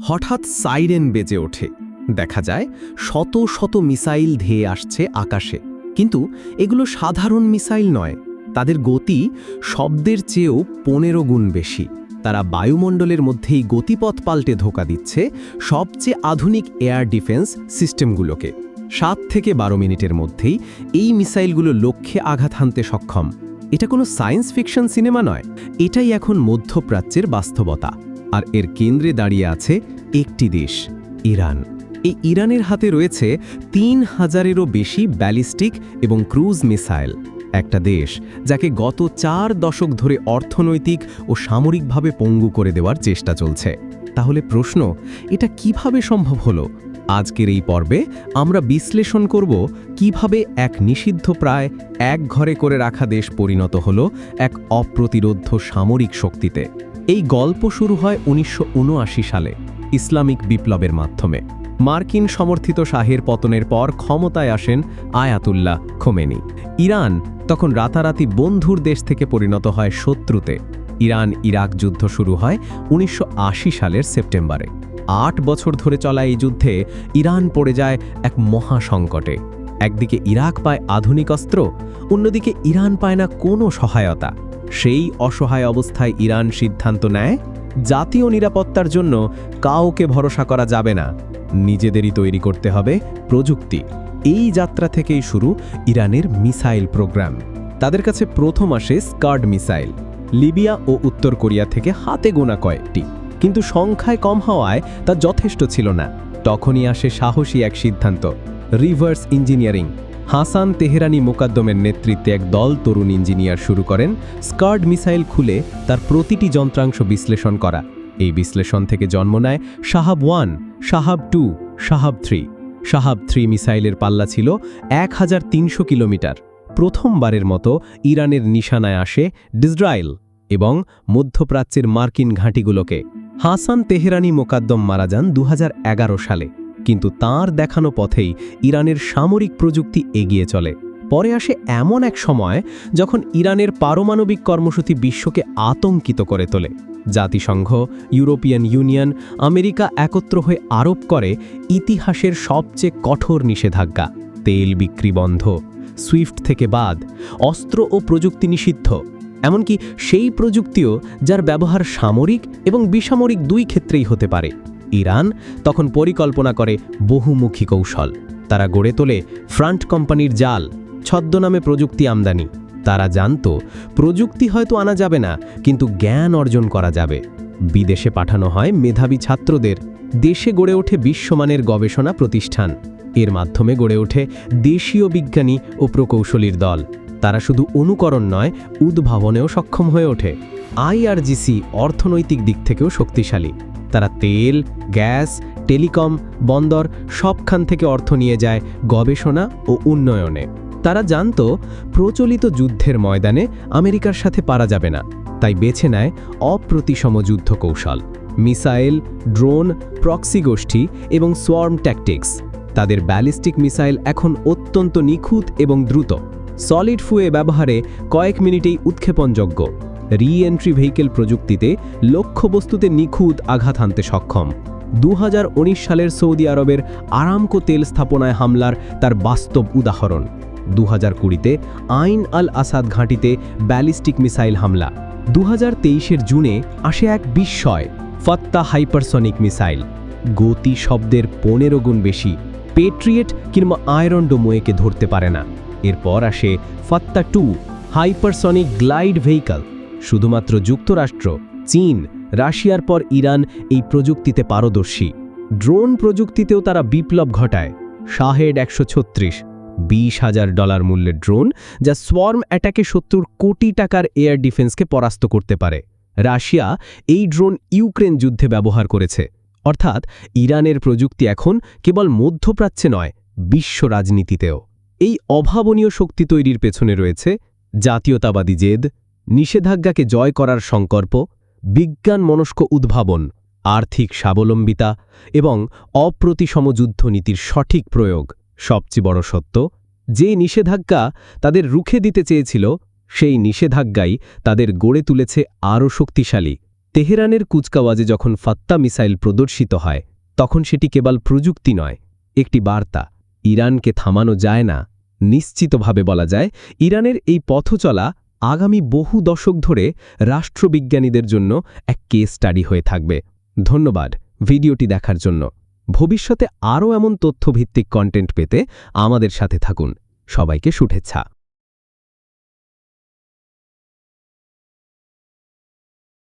হঠাৎ সাইরেন বেজে ওঠে। দেখা যায়, শত শত মিসাইল ধেয়ে আসছে আকাশে। কিন্তু এগুলো সাধারণ মিসাইল নয়। তাদের গতি শব্দের চেয়েও পনেরো গুণ বেশি। তারা বায়ুমণ্ডলের মধ্যেই গতিপথ পাল্টে ধোকা দিচ্ছে সবচেয়ে আধুনিক এয়ার ডিফেন্স সিস্টেমগুলোকে। সাত থেকে বারো মিনিটের মধ্যেই এই মিসাইলগুলো লক্ষ্যে আঘাত হানতে সক্ষম। এটা কোনো সায়েন্স ফিকশন সিনেমা নয়। এটাই এখন মধ্যপ্রাচ্যের বাস্তবতা। আর এর কেন্দ্রে দাঁড়িয়ে আছে একটি দেশ, ইরান। এই ইরানের হাতে রয়েছে তিন হাজারেরও বেশি ব্যালিস্টিক এবং ক্রুজ মিসাইল। একটা দেশ যাকে গত চার দশক ধরে অর্থনৈতিক ও সামরিকভাবে পঙ্গু করে দেওয়ার চেষ্টা চলছে। তাহলে প্রশ্ন, এটা কীভাবে সম্ভব হলো? আজকের এই পর্বে আমরা বিশ্লেষণ করব কীভাবে এক নিষিদ্ধ প্রায় এক ঘরে করে রাখা দেশ পরিণত হলো এক অপ্রতিরোধ্য সামরিক শক্তিতে। এই গল্প শুরু হয় উনিশশো উনআশি সালে ইসলামিক বিপ্লবের মাধ্যমে। মার্কিন সমর্থিত শাহের পতনের পর ক্ষমতায় আসেন আয়াতুল্লাহ খোমেনি। ইরান তখন রাতারাতি বন্ধুর দেশ থেকে পরিণত হয় শত্রুতে। ইরান ইরাক যুদ্ধ শুরু হয় উনিশশো আশি সালের সেপ্টেম্বরে। আট বছর ধরে চলা এই যুদ্ধে ইরান পড়ে যায় এক মহাসংকটে। একদিকে ইরাক পায় আধুনিক অস্ত্র, অন্যদিকে ইরান পায় না কোনো সহায়তা। সেই অসহায় অবস্থায় ইরান সিদ্ধান্ত নেয়, জাতীয় নিরাপত্তার জন্য কাউকে ভরসা করা যাবে না। নিজেদেরই তৈরি করতে হবে প্রযুক্তি। এই যাত্রা থেকেই শুরু ইরানের মিসাইল প্রোগ্রাম। তাদের কাছে প্রথম আসে স্কার্ড মিসাইল। লিবিয়া ও উত্তর কোরিয়া থেকে হাতে গোনা কয়েকটি। কিন্তু সংখ্যায় কম হওয়ায় তা যথেষ্ট ছিল না। তখনই আসে সাহসী এক সিদ্ধান্ত, রিভার্স ইঞ্জিনিয়ারিং। হাসান তেহরানি মোকাদ্দমের নেতৃত্বে এক দল তরুণ ইঞ্জিনিয়ার শুরু করেন। স্কার্ড মিসাইল খুলে তার প্রতিটি যন্ত্রাংশ বিশ্লেষণ করা। এই বিশ্লেষণ থেকে জন্ম নেয় Shahab one, Shahab two, Shahab three. Shahab three মিসাইলের পাল্লা ছিল এক হাজার তিনশো কিলোমিটার। প্রথমবারের মতো ইরানের নিশানায় আসে ডিসরায়েল এবং মধ্যপ্রাচ্যের মার্কিন ঘাঁটিগুলোকে। হাসান তেহরানি মোকাদ্দম মারা যান দু হাজার এগারো সালে। কিন্তু তার দেখানো পথেই ইরানের সামরিক প্রযুক্তি এগিয়ে চলে। পরে আসে এমন এক সময় যখন ইরানের পারমাণবিক কর্মসূচি বিশ্বকে আতঙ্কিত করে তোলে। জাতিসংঘ, ইউরোপিয়ান ইউনিয়ন, আমেরিকা একত্র হয়ে আরোপ করে ইতিহাসের সবচেয়ে কঠোর নিষেধাজ্ঞা। তেল বিক্রি বন্ধ, সুইফট থেকে বাদ, অস্ত্র ও প্রযুক্তি নিষিদ্ধ। এমনকি সেই প্রযুক্তিও যার ব্যবহার সামরিক এবং বেসামরিক দুই ক্ষেত্রেই হতে পারে। ইরান তখন পরিকল্পনা করে বহুমুখী কৌশল। তারা গড়ে তোলে ফ্রান্ট কোম্পানির জাল, ছদ্মনামে প্রযুক্তি আমদানি। তারা জানত, প্রযুক্তি হয়তো আনা যাবে না, কিন্তু জ্ঞান অর্জন করা যাবে। বিদেশে পাঠানো হয় মেধাবী ছাত্রদের। দেশে গড়ে ওঠে বিশ্বমানের গবেষণা প্রতিষ্ঠান। এর মাধ্যমে গড়ে ওঠে দেশীয় বিজ্ঞানী ও প্রকৌশলীর দল। তারা শুধু অনুকরণ নয়, উদ্ভাবনেও সক্ষম হয়ে ওঠে। আইআরজিসি অর্থনৈতিক দিক থেকেও শক্তিশালী। তারা তেল, গ্যাস, টেলিকম, বন্দর সবখান থেকে অর্থ নিয়ে যায় গবেষণা ও উন্নয়নে। তারা জানত, প্রচলিত যুদ্ধের ময়দানে আমেরিকার সাথে পারা যাবে না, তাই বেছে নেয় অপ্রতিসম যুদ্ধ কৌশল মিসাইল, ড্রোন, প্রক্সি গোষ্ঠী এবং সোয়ার্ম ট্যাকটিক্স। তাদের ব্যালিস্টিক মিসাইল এখন অত্যন্ত নিখুঁত এবং দ্রুত। সলিড ফুয়ে ব্যবহারে কয়েক মিনিটেই উৎক্ষেপণযোগ্য। রি এন্ট্রি ভেহিকেল প্রযুক্তিতে লক্ষ্যবস্তুতে নিখুঁত আঘাত হানতে সক্ষম। দু হাজার উনিশ সালের সৌদি আরবের আরামকো তেল স্থাপনায় হামলার তার বাস্তব উদাহরণ। দু হাজার কুড়িতে আইন আল আসাদ ঘাঁটিতে ব্যালিস্টিক মিসাইল হামলা। দু হাজার জুনে আসে এক বিস্ময়, ফত্তা হাইপারসনিক মিসাইল। গতি শব্দের পনেরো গুণ বেশি, পেট্রিয়েট কিংবা আয়রন ডোমোয়েকে ধরতে পারে না। এরপর আসে Fattah two, hypersonic glide vehicle. শুধুমাত্র যুক্তরাষ্ট্র, চীন, রাশিয়ার পর ইরান এই প্রযুক্তিতে পারদর্শী। ড্রোন প্রযুক্তিতেও তারা বিপ্লব ঘটায়। শাহেড একশো ছত্রিশ, বিশ হাজার ডলার মূল্যের ড্রোন যা সোয়ার্ম অ্যাটাকে সত্তর কোটি টাকার এয়ার ডিফেন্সকে পরাস্ত করতে পারে। রাশিয়া এই ড্রোন ইউক্রেন যুদ্ধে ব্যবহার করেছে। অর্থাৎ ইরানের প্রযুক্তি এখন কেবল মধ্যপ্রাচ্যে নয়, বিশ্ব রাজনীতিতেও। এই অভাবনীয় শক্তি তৈরির পেছনে রয়েছে জাতীয়তাবাদী জেদ নিষেধাজ্ঞাকে জয় করার সংকল্প, বিজ্ঞান মনস্ক উদ্ভাবন, আর্থিক স্বাবলম্বিতা এবং অপ্রতিসম যুদ্ধনীতির সঠিক প্রয়োগ সবচেয়ে বড় সত্য। যে নিষেধাজ্ঞা তাদের রুখে দিতে চেয়েছিল, সেই নিষেধাজ্ঞাই তাদের গড়ে তুলেছে আরও শক্তিশালী। তেহরানের কুচকাওয়াজে যখন ফাত্তা মিসাইল প্রদর্শিত হয়, তখন সেটি কেবল প্রযুক্তি নয়, একটি বার্তা। ইরানকে থামানো যায় না। নিশ্চিতভাবে বলা যায়, ইরানের এই পথচলা আগামী বহু দশক ধরে রাষ্ট্রবিজ্ঞানীদের জন্য এক কেস স্টাডি হয়ে থাকবে। ধন্যবাদ ভিডিওটি দেখার জন্য। ভবিষ্যতে আরও এমন তথ্যভিত্তিক কন্টেন্ট পেতে আমাদের সাথে থাকুন। সবাইকে শুভেচ্ছা।